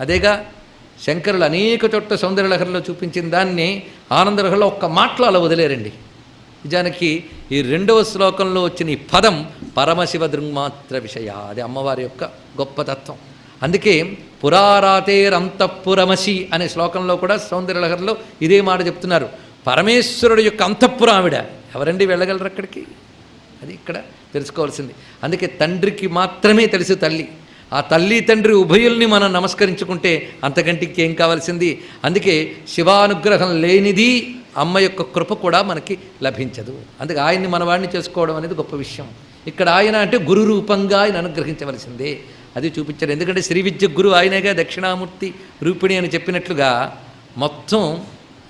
అదేగా శంకరులు అనేక చోట్ల సౌందర్యలహరిలో చూపించిన దాన్ని ఆనందలహరిలో ఒక్క మాటలో అలా వదిలేరండి. నిజానికి ఈ రెండవ శ్లోకంలో వచ్చిన ఈ పదం పరమశివ దృంగ్మాత్ర విషయ అది అమ్మవారి యొక్క గొప్ప తత్వం అందుకే పురారాతేరంతఃపురమసి అనే శ్లోకంలో కూడా సౌందర్యలహరిలో ఇదే మాట చెప్తున్నారు. పరమేశ్వరుడు యొక్క అంతఃపురం ఆవిడ ఎవరండి వెళ్ళగలరు అక్కడికి? అది ఇక్కడ తెలుసుకోవాల్సింది. అందుకే తండ్రికి మాత్రమే తెలుసు తల్లి. ఆ తల్లి తండ్రి ఉభయుల్ని మనం నమస్కరించుకుంటే అంతకంటికి ఏం కావాల్సింది? అందుకే శివానుగ్రహం లేనిది అమ్మ యొక్క కృప కూడా మనకి లభించదు. అందుకే ఆయన్ని మనవాడిని చేసుకోవడం అనేది గొప్ప విషయం. ఇక్కడ ఆయన అంటే గురు రూపంగా ఆయన అనుగ్రహించవలసిందే. అది చూపించారు. ఎందుకంటే శ్రీ విద్య గురు ఆయనగా దక్షిణామూర్తి రూపిణి అని చెప్పినట్లుగా మొత్తం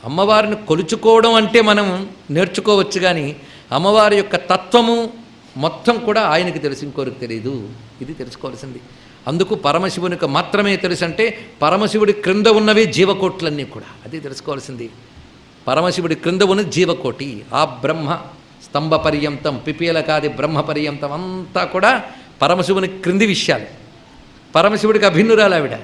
అమ్మవారిని కొలుచుకోవడం అంటే మనం నేర్చుకోవచ్చు కానీ అమ్మవారి యొక్క తత్వము మొత్తం కూడా ఆయనకి తెలిసి ఇంకోరికి తెలియదు. ఇది తెలుసుకోవాల్సింది. అందుకు పరమశివునికి మాత్రమే తెలుసు అంటే పరమశివుడి క్రింద ఉన్నవి జీవకోట్లన్నీ కూడా. అది తెలుసుకోవాల్సింది. పరమశివుడి క్రింద ఉన్న జీవకోటి ఆ బ్రహ్మ స్తంభ పర్యంతం పిపీలకాది బ్రహ్మ పర్యంతం అంతా కూడా పరమశివుని క్రింది విషయాలు. పరమశివుడికి అభిన్నురాలు ఆవిడ.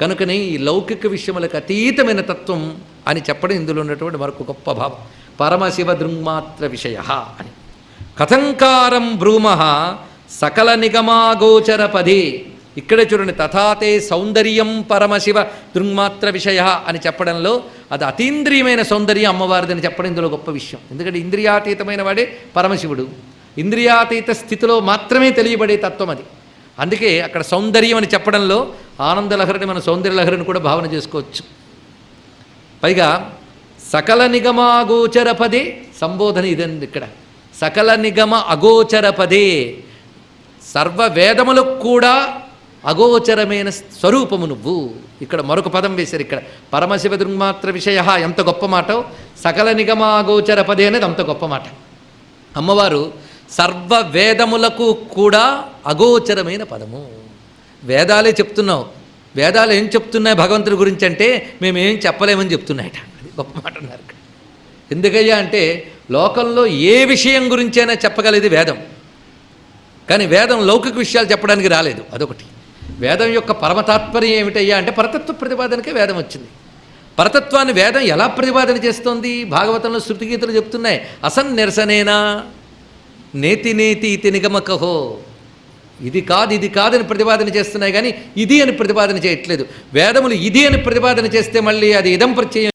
కనుకనే ఈ లౌకిక విషయములకు అతీతమైన తత్వం అని చెప్పడం ఇందులో ఉన్నటువంటి మరొక గొప్ప భావం. పరమశివ దృంగ్మాత్ర విషయ అని. కథంకారం బ్రూమ సకల నిగమాగోచర పదే. ఇక్కడే చూడండి తథాతే సౌందర్యం పరమశివ దృంగ్మాత్ర విషయ అని చెప్పడంలో అది అతీంద్రియమైన సౌందర్యం అమ్మవారిదని చెప్పడం ఇందులో గొప్ప విషయం. ఎందుకంటే ఇంద్రియాతీతమైన వాడే పరమశివుడు. ఇంద్రియాతీత స్థితిలో మాత్రమే తెలియబడే తత్వం అది. అందుకే అక్కడ సౌందర్యం అని చెప్పడంలో ఆనందలహరిని మన సౌందర్యలహరిని కూడా భావన చేసుకోవచ్చు. పైగా సకల నిగమ అగోచర పదే సంబోధన ఇదండి ఇక్కడ. సకల నిగమ అగోచర పదే. సర్వ వేదములకు కూడా అగోచరమైన స్వరూపము నువ్వు. ఇక్కడ మరొక పదం వేశారు ఇక్కడ. పరమశివ దృగ్మాత్ర విషయ ఎంత గొప్ప మాట సకల నిగమ అగోచర పదే అనేది అంత గొప్ప మాట. అమ్మవారు సర్వ వేదములకు కూడా అగోచరమైన పదము. వేదాలే చెప్తున్నావు. వేదాలు ఏం చెప్తున్నాయి భగవంతుడి గురించి అంటే మేమేం చెప్పలేమని చెప్తున్నాయట. అది గొప్ప మాట అన్నారు ఎందుకయ్యా అంటే లోకంలో ఏ విషయం గురించైనా చెప్పగలిగేది వేదం. కానీ వేదం లౌకిక విషయాలు చెప్పడానికి రాలేదు. అదొకటి. వేదం యొక్క పరమతాత్పర్యం ఏమిటయ్యా అంటే పరతత్వ ప్రతిపాదనకే వేదం వచ్చింది. పరతత్వాన్ని వేదం ఎలా ప్రతిపాదన చేస్తోంది? భాగవతంలో శృతిగీతలు చెప్తున్నాయి. అసన్ నిరసనేనా? నేతి నేతి ఇతి నిగమకహో. ఇది కాదు ఇది కాదని ప్రతిపాదన చేస్తున్నాయి కానీ ఇది అని ప్రతిపాదన చేయట్లేదు. వేదములు ఇది అని ప్రతిపాదన చేస్తే మళ్ళీ అది ఇదం ప్రత్యయం